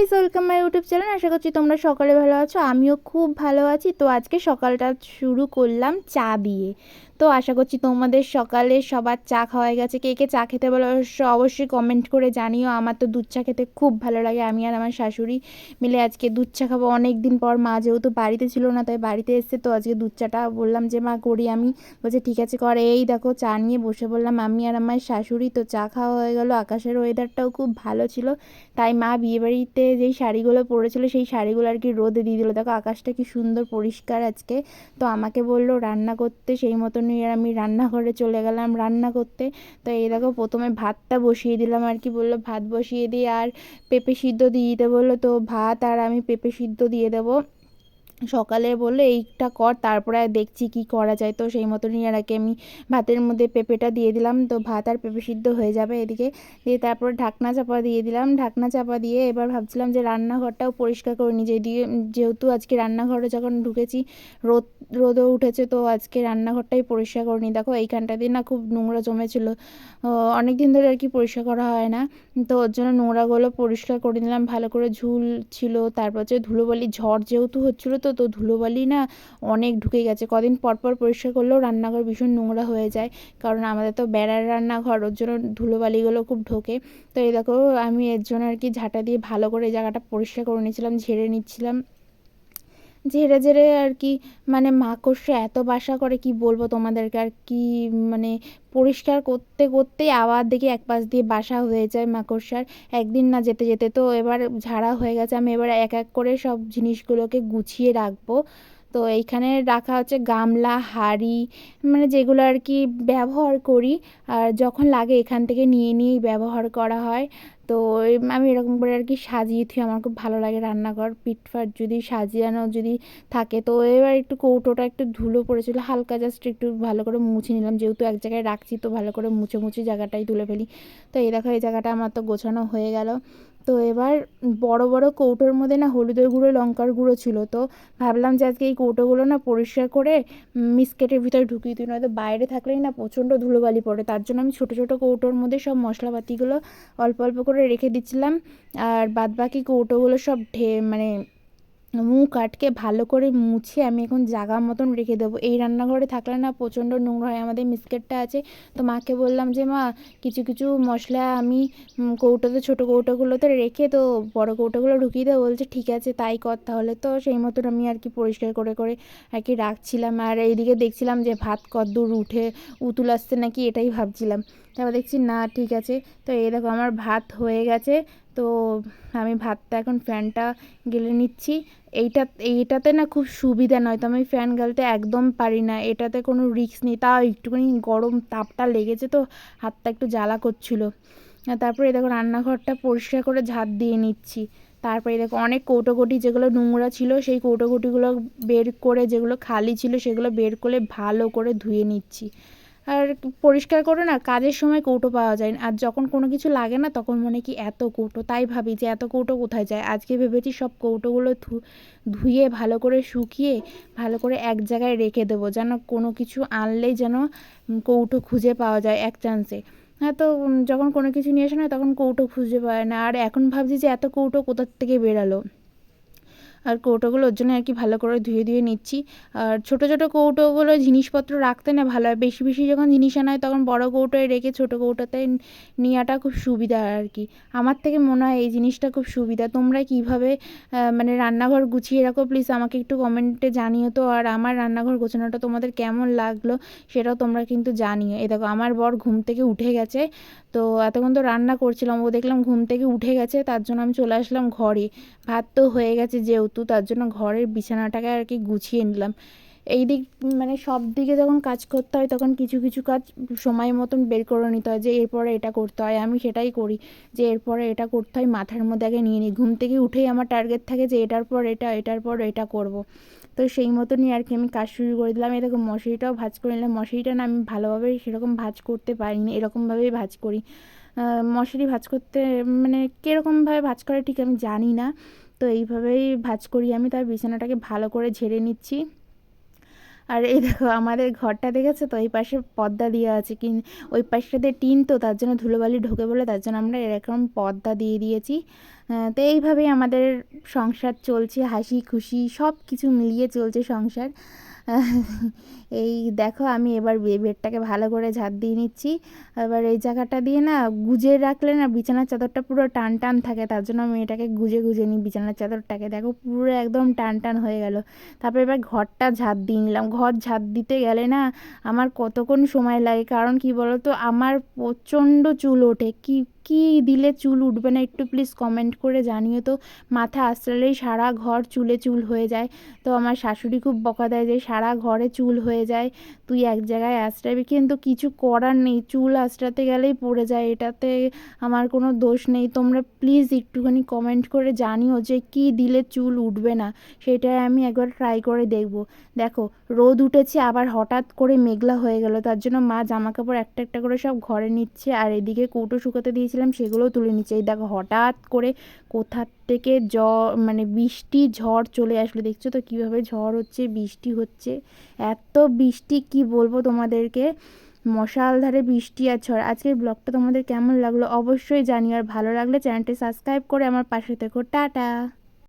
Guys welcome my YouTube channel আশা করছি তোমরা সকালে ভালো আছো। আমিও খুব ভালো আছি। তো আজকে সকালটা শুরু করলাম চা দিয়ে। তো আশা করছি তোমাদের সকালে সবার চা খাওয়া গেছে। কে কে চা খেতে বলো অবশ্যই কমেন্ট করে জানিও। আমার তো দুধ চা খেতে খুব ভালো লাগে, আমি আর আমার শাশুড়ি মিলে আজকে দুধ চা খাব। অনেক দিন পর মা যেহেতু বাড়িতে ছিল না, তাই বাড়িতে এসছে, তো আজকে দুধ চাটা বললাম যে, মা, করি আমি। বলছে, ঠিক আছে, করে। এই দেখো, চা নিয়ে বসে বললাম আমি আর আমার শাশুড়ি। তো চা খাওয়া হয়ে গেলো। আকাশের ওয়েদারটাও খুব ভালো ছিল। তাই মা বিয়েবাড়িতে যেই শাড়িগুলো পরেছিল, সেই শাড়িগুলো আর কি রোদে দিয়ে দিল। দেখো, আকাশটা কি সুন্দর পরিষ্কার আজকে। তো আমাকে বলল, রান্না করতে সেই মতন নিয়ে আমি রান্নাঘরে চলে গেলাম রান্না করতে। তো এই দেখো প্রথমে ভাতটা বসিয়ে দিলাম আর কি, বলল ভাত বসিয়ে দিয়ে আর পেঁপে সিদ্ধ দিয়ে দিতে বলল। তো ভাত আর আমি পেঁপে সিদ্ধ দিয়ে দেবো। সকালে বলল, এইটা কর, তারপরে দেখছি কি করা যায়। তো সেই আর কি আমি ভাতের মধ্যে পেঁপেটা দিয়ে দিলাম। তো ভাত আর পেঁপে সিদ্ধ হয়ে যাবে এদিকে। দিয়ে তারপরে ঢাকনা চাপা দিয়ে দিলাম। ঢাকনা চাপা দিয়ে এবার ভাবছিলাম যে রান্নাঘরটাও পরিষ্কার করে নিই। যেদিকে যেহেতু আজকে রান্নাঘরে যখন ঢুকেছি, রোদ, রোদও উঠেছে, তো আজকে রান্নাঘরটাই পরিষ্কার করে নিই। দেখো, এইখানটা দিয়ে না খুব নোংরা জমেছিল। অনেক দিন ধরে আর কি পরিষ্কার করা হয় না। তো ওর জন্য নোংরাগুলো পরিষ্কার করে নিলাম। ভালো করে ঝুল ছিল। তারপর হচ্ছে ধুলোবালি ঝড় যেহেতু হচ্ছিল, তো তো ধুলোবালি না অনেক ঢুকে গেছে। কদিন পরপর পর পরিষ্কার করলেও রান্নাঘর ভীষণ নোংরা হয়ে যায়। কারণ আমাদের তো বেড়ার রান্নাঘর, ওর জন্য ধুলোবালিগুলো খুব ঢোকে। তো এই দেখো, আমি এর জন্য আর কি ঝাঁটা দিয়ে ভালো করে জায়গাটা পরিষ্কার করে নিয়েছিলাম, ঝেড়ে নিচ্ছিলাম। ঝেড়ে ঝেড়ে আর কি মানে মাকড়সা এত বাসা করে, কি বলব তোমাদেরকে? আর কি মানে পরিষ্কার করতে করতে আবার দেখি এক পাশ দিয়ে বাসা হয়ে যায় মাকড়সার একদিন না যেতে যেতে তো এবার ঝাড়া হয়ে গেছে, আমি এবার এক এক করে সব জিনিসগুলোকে গুছিয়ে রাখব। তো এইখানে রাখা হচ্ছে গামলা, হাঁড়ি মানে যেগুলো আর কি ব্যবহার করি। আর যখন লাগে এখান থেকে নিয়ে নিয়েই ব্যবহার করা হয়। তো আমি এরকম করে আর কি সাজিয়ে থুই। আমার খুব ভালো লাগে রান্নাঘর। পিঠফাট যদি সাজিয়ানো যদি থাকে। তো এবার একটু কৌটোটা একটু ধুলো পড়েছিল। হালকা জাস্ট একটু ভালো করে মুছে নিলাম। যেহেতু এক জায়গায় রাখছি, তো ভালো করে মুছে মুছে জায়গাটাই তুলে ফেলি। তো এই দেখো, এই জায়গাটা আমার তো গোছানো হয়ে গেল। তো এবার বড় বড় কৌটোর মধ্যে না হলুদের গুঁড়ো, লঙ্কার গুঁড়ো ছিল। তো ভাবলাম যে আজকে এই কৌটোগুলো না পরিষ্কার করে মিসকেটের ভিতরে ঢুকিয়ে দিই, নয়তো বাইরে থাকলেই না প্রচণ্ড ধুলোবালি পড়ে। তার জন্য আমি ছোটো ছোটো কৌটোর মধ্যে সব মশলাপাতিগুলো অল্প অল্প করে রেখে দিচ্ছিলাম। আর বাদবাকি কৌটোগুলো সব ঢে মানে মুখ আটকে ভালো করে মুছে আমি এখন জাগা মতন রেখে দেবো। এই রান্নাঘরে থাকলে না প্রচণ্ড নোংরা হয়। আমাদের মিসকেটটা আছে। তো মাকে বললাম যে, মা, কিছু কিছু মশলা আমি কৌটোতে, ছোটো কৌটোগুলোতে রেখে তো বড়ো কৌটোগুলো ঢুকিয়ে দেবো। বলছে, ঠিক আছে, তাই কর তাহলে। তো সেই মতন আমি আর কি পরিষ্কার করে করে আর কি রাখছিলাম। আর এইদিকে দেখছিলাম যে, ভাত কদ্দূর উঠে, উতুল আসছে নাকি? এটাই ভাবছিলাম। তারপর দেখছি, না, ঠিক আছে। তো এই দেখো, আমার ভাত হয়ে গেছে। তো আমি ভাতটা এখন ফ্যানটা গেলে নিচ্ছি। এইটা, এইটাতে না খুব সুবিধা নয় তো, আমি ফ্যান গালতে একদম পারি না। এটাতে কোনো রিস্ক নেই। তাও একটুখানি গরম তাপটা লেগেছে তো, হাতটা একটু জ্বালা করছিল। তারপরে দেখো রান্নাঘরটা পরিষ্কার করে ঝাঁট দিয়ে নিচ্ছি। তারপরে দেখো অনেক কৌটোকুটি যেগুলো নোংরা ছিল, সেই কৌটোকুটিগুলো বের করে যেগুলো খালি ছিল, সেগুলো বের করে ভালো করে ধুয়ে নিচ্ছি। আর পরিষ্কার করে না, কাজের সময় কৌটো পাওয়া যায় আর যখন কোনো কিছু লাগে না, তখন মনে কি এত কৌটো? তাই ভাবি যে এত কৌটো কোথায় যায়? আজকে ভেবেছি সব কৌটোগুলো ধুয়ে ভালো করে শুকিয়ে, ভালো করে এক জায়গায় রেখে দেবো, যেন কোনো কিছু আনলেই যেন কৌটো খুঁজে পাওয়া যায় এক চান্সে হ্যাঁ তো যখন কোনো কিছু নিয়ে আসে না, তখন কৌটো খুঁজে পায় না। আর এখন ভাবছি যে এত কৌটো কোথার থেকে বেরালো? আর কৌটোগুলো ওর জন্য আর কি ভালো করে ধুয়ে ধুয়ে নিচ্ছি। আর ছোটো ছোটো কৌটোগুলো জিনিসপত্র রাখতে না ভালো হয়। বেশি বেশি যখন জিনিস আনা হয় তখন বড়ো কৌটোয় রেখে ছোটো কৌটোতে নেওয়াটা খুব সুবিধা আর কি। আমার থেকে মনে হয় এই জিনিসটা খুব সুবিধা। তোমরা কীভাবে মানে রান্নাঘর গুছিয়ে রাখো? প্লিজ আমাকে একটু কমেন্টে জানিও তো। আর আমার রান্নাঘর গোছানোটা তোমাদের কেমন লাগল সেটাও তোমরা কিন্তু জানিও। এ দেখো, আমার বর ঘুম থেকে উঠে গেছে। তো এতক্ষণ তো রান্না করছিলাম, ও দেখলাম ঘুম থেকে উঠে গেছে। তার জন্য আমি চলে আসলাম ঘরে। ভাত তো হয়ে গেছে যেহেতু। তার জন্য ঘরের বিছানাটাকে আর কি গুছিয়ে নিলাম। এই দিক মানে সব দিকে যখন কাজ করতে হয়, তখন কিছু কিছু কাজ সময় মতন বের করে নিতে হয় যে, এরপরে এটা করতে হয়, আমি সেটাই করি। যে, এরপরে এটা করতে হয়, মাথার মধ্যে আগে নিয়ে নিই। ঘুম থেকে উঠেই আমার টার্গেট থাকে যে, এটার পর এটা, এটার পর এটা করব। তো সেই মতনই আর কি আমি কাজ শুরু করে দিলাম। এরকম মশারিটাও ভাজ করে নিলাম। মশারিটা না আমি ভালোভাবে সেরকম ভাজ করতে পারিনি, এরকমভাবেই ভাজ করি। মশারি ভাজ করতে মানে কীরকমভাবে ভাজ করে ঠিক আমি জানি না। তো এইভাবেই ভাজ করি আমি, তার বিছানাটাকে ভালো করে ঝেড়ে নিচ্ছি। আর এই দেখো, আমাদের ঘরটা দেখেছে তো? ওই পাশে পর্দা দেওয়া আছে কি ওই পাশটাতে টিন তো, তার জন্য ধুলোবালি ঢোকে বলে, তার জন্য আমরা এরকম পর্দা দিয়ে দিয়েছি। তো এইভাবেই আমাদের সংসার চলছে, হাসি খুশি সব কিছু মিলিয়ে চলছে সংসার। এই দেখো আমি এবার বেডটাকে ভালো করে ঝাড় দিয়ে নিচ্ছি। এবার এই জায়গাটা দিয়ে না গুজে রাখলে না বিছানার চাদরটা পুরো টান টান থাকে, তার জন্য আমি এটাকে গুজে গুজে নিই বিছানার চাদরটাকে। দেখো পুরো একদম টান টান হয়ে গেল। তারপর এবার ঘরটা ঝাড় দিয়ে নিলাম। ঘর ঝাড় দিতে গেলে না আমার কতক্ষণ সময় লাগে? কারণ কি বলো তো আমার প্রচণ্ড চুল ওঠে। কি কি দিলে চুল উঠবে না একটু প্লিজ কমেন্ট করে জানিও তো। মাথা আসলেই সারা ঘর চুলে চুল হয়ে যায়। তো আমার শাশুড়ি খুব বকা দেয় যে, সারা ঘরে চুল হয়ে যায়, তুই এক জায়গায় আশ্রাবি কিন্তু কিছু করার নেই, চুল আশ্রাতে গেলেই পড়ে যায়। এটাতে আমার কোনো দোষ নেই। তোমরা প্লিজ একটুখানি কমেন্ট করে জানিও যে, কি দিলে চুল উঠবে না? সেটাই আমি একবার ট্রাই করে দেখব। দেখো, রোদ উঠেছে, আবার হঠাৎ করে মেঘলা হয়ে গেল। তার জন্য মা জামা কাপড় একটা একটা করে সব ঘরে নিচ্ছে। আর এদিকে কৌটো শুকোতে দিয়েছিলাম সেগুলোও তুলে নিচ্ছে। এই দেখো, হঠাৎ করে কোথার থেকে জ মানে বৃষ্টি, ঝড় চলে আসলো। দেখছ তো কীভাবে ঝড় হচ্ছে, বৃষ্টি হচ্ছে। এত বৃষ্টি, কি বলব তোমাদেরকে? মশাল ধারে বৃষ্টি আর ঝড়। আজকের ব্লগটা তোমাদের কেমন লাগল অবশ্যই জানিও। আর ভালো লাগলে চ্যানেলটি সাবস্ক্রাইব করে আমার পাশে থেকো। টাটা!